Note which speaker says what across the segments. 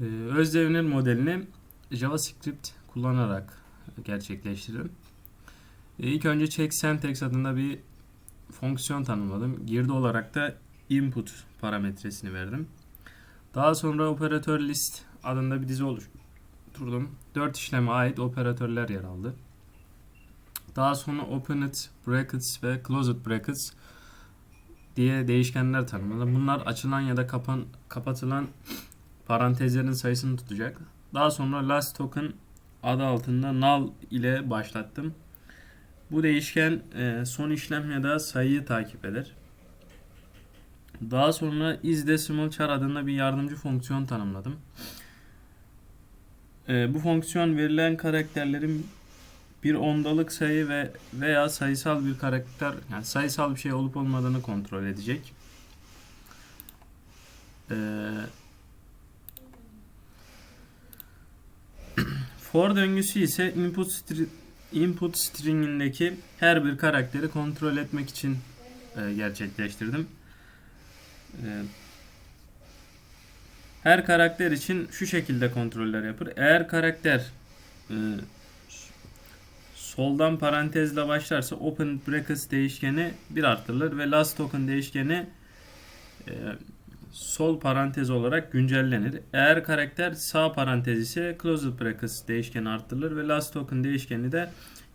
Speaker 1: Ee, Özdevnir modelini JavaScript kullanarak gerçekleştirdim. Ee, İlk önce check syntax adında bir fonksiyon tanımladım. Girdi olarak da input parametresini verdim. Daha sonra operatör list adında bir dizi oluşturdum. 4 işleme ait operatörler yer aldı. Daha sonra opened brackets ve closed brackets diye değişkenler tanımladım. Bunlar açılan ya da kapan, kapatılan parantezlerin sayısını tutacak. Daha sonra last token adı altında null ile başlattım. Bu değişken e, son işlem ya da sayıyı takip eder. Daha sonra isDecimal adında bir yardımcı fonksiyon tanımladım. E, bu fonksiyon verilen karakterlerin bir ondalık sayı ve veya sayısal bir karakter yani sayısal bir şey olup olmadığını kontrol edecek. Ee, for döngüsü ise input stri- input stringindeki her bir karakteri kontrol etmek için e, gerçekleştirdim. E, her karakter için şu şekilde kontroller yapar. Eğer karakter e, soldan parantezle başlarsa open brackets değişkeni 1 artırılır ve last token değişkeni e, sol parantez olarak güncellenir. Eğer karakter sağ parantez ise closed brackets değişkeni artırılır ve last token değişkeni de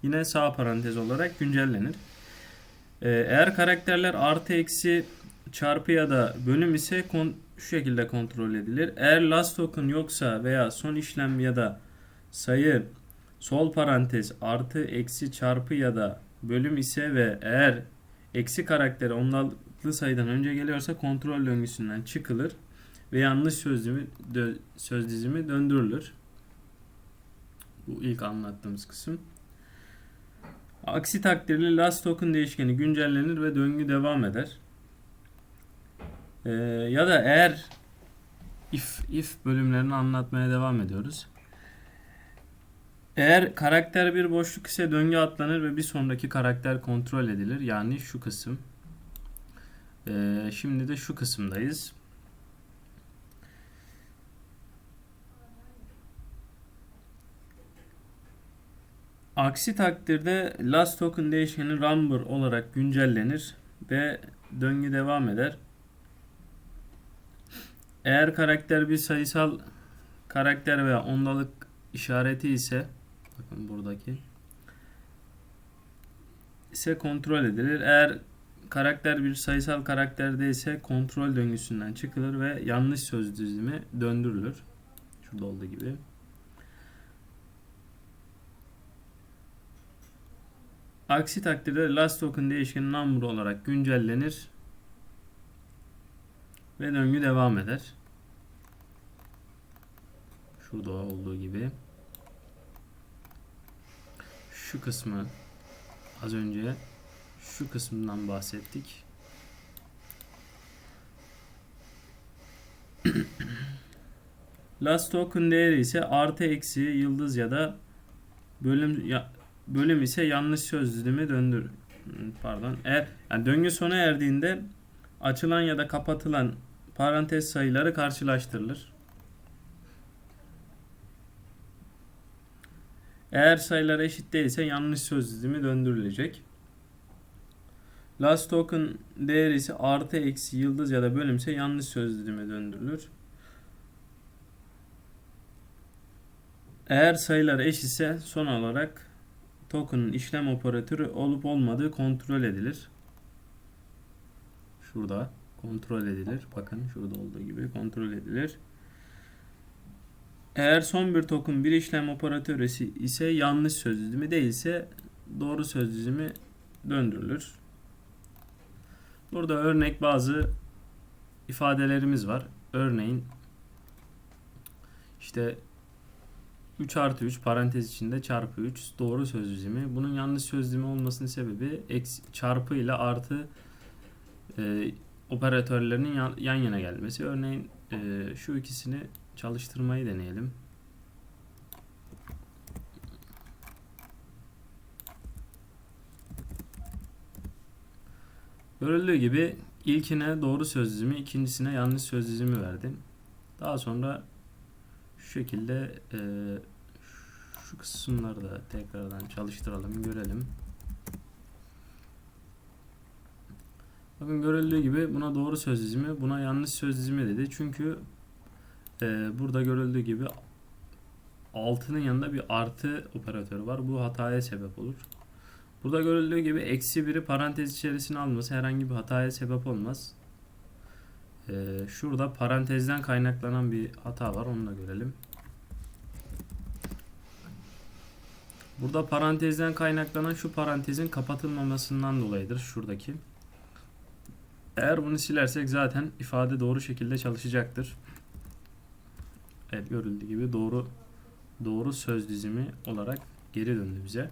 Speaker 1: yine sağ parantez olarak güncellenir. E, eğer karakterler artı eksi çarpı ya da bölüm ise şu şekilde kontrol edilir. Eğer last token yoksa veya son işlem ya da sayı sol parantez artı eksi çarpı ya da bölüm ise ve eğer eksi karakteri ondalıklı sayıdan önce geliyorsa kontrol döngüsünden çıkılır ve yanlış söz dizimi, dö- söz dizimi döndürülür. Bu ilk anlattığımız kısım. Aksi takdirde last token değişkeni güncellenir ve döngü devam eder. Ee, ya da eğer if if bölümlerini anlatmaya devam ediyoruz. Eğer karakter bir boşluk ise döngü atlanır ve bir sonraki karakter kontrol edilir. Yani şu kısım. Ee, şimdi de şu kısımdayız. Aksi takdirde last token değişkeni number olarak güncellenir ve döngü devam eder. Eğer karakter bir sayısal karakter veya ondalık işareti ise bakın buradaki ise kontrol edilir. Eğer karakter bir sayısal karakterde ise kontrol döngüsünden çıkılır ve yanlış söz dizimi döndürülür. Şurada olduğu gibi. Aksi takdirde last token değişkeni number olarak güncellenir ve döngü devam eder. Şurada olduğu gibi. Şu kısmı az önce şu kısmından bahsettik. Last token değeri ise artı eksi yıldız ya da bölüm ya, bölüm ise yanlış söz dizimi döndür. Pardon. Eğer yani döngü sona erdiğinde açılan ya da kapatılan parantez sayıları karşılaştırılır. Eğer sayılar eşit değilse yanlış söz dizimi döndürülecek. Last token değeri ise artı eksi yıldız ya da bölümse yanlış söz dizimi döndürülür. Eğer sayılar eşitse son olarak token'ın işlem operatörü olup olmadığı kontrol edilir. Şurada kontrol edilir. Bakın şurada olduğu gibi kontrol edilir. Eğer son bir token bir işlem operatörü ise yanlış söz dizimi değilse doğru söz dizimi döndürülür. Burada örnek bazı ifadelerimiz var. Örneğin işte 3 artı 3 parantez içinde çarpı 3 doğru söz dizimi. Bunun yanlış söz dizimi olmasının sebebi çarpı ile artı e, operatörlerinin yan, yan yana gelmesi. Örneğin e, şu ikisini çalıştırmayı deneyelim. Görüldüğü gibi ilkine doğru söz dizimi, ikincisine yanlış söz dizimi verdim. Daha sonra Şu şekilde e, şu kısımları da tekrardan çalıştıralım görelim. Bakın görüldüğü gibi buna doğru söz dizimi, buna yanlış söz dizimi dedi. Çünkü e, burada görüldüğü gibi altının yanında bir artı operatörü var. Bu hataya sebep olur. Burada görüldüğü gibi eksi biri parantez içerisine alması herhangi bir hataya sebep olmaz. E, şurada parantezden kaynaklanan bir hata var. Onu da görelim. Burada parantezden kaynaklanan şu parantezin kapatılmamasından dolayıdır. Şuradaki. Eğer bunu silersek zaten ifade doğru şekilde çalışacaktır. Evet görüldüğü gibi doğru doğru söz dizimi olarak geri döndü bize.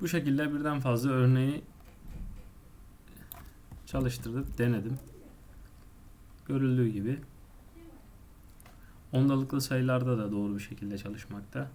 Speaker 1: Bu şekilde birden fazla örneği çalıştırdık, denedim. Görüldüğü gibi ondalıklı sayılarda da doğru bir şekilde çalışmakta.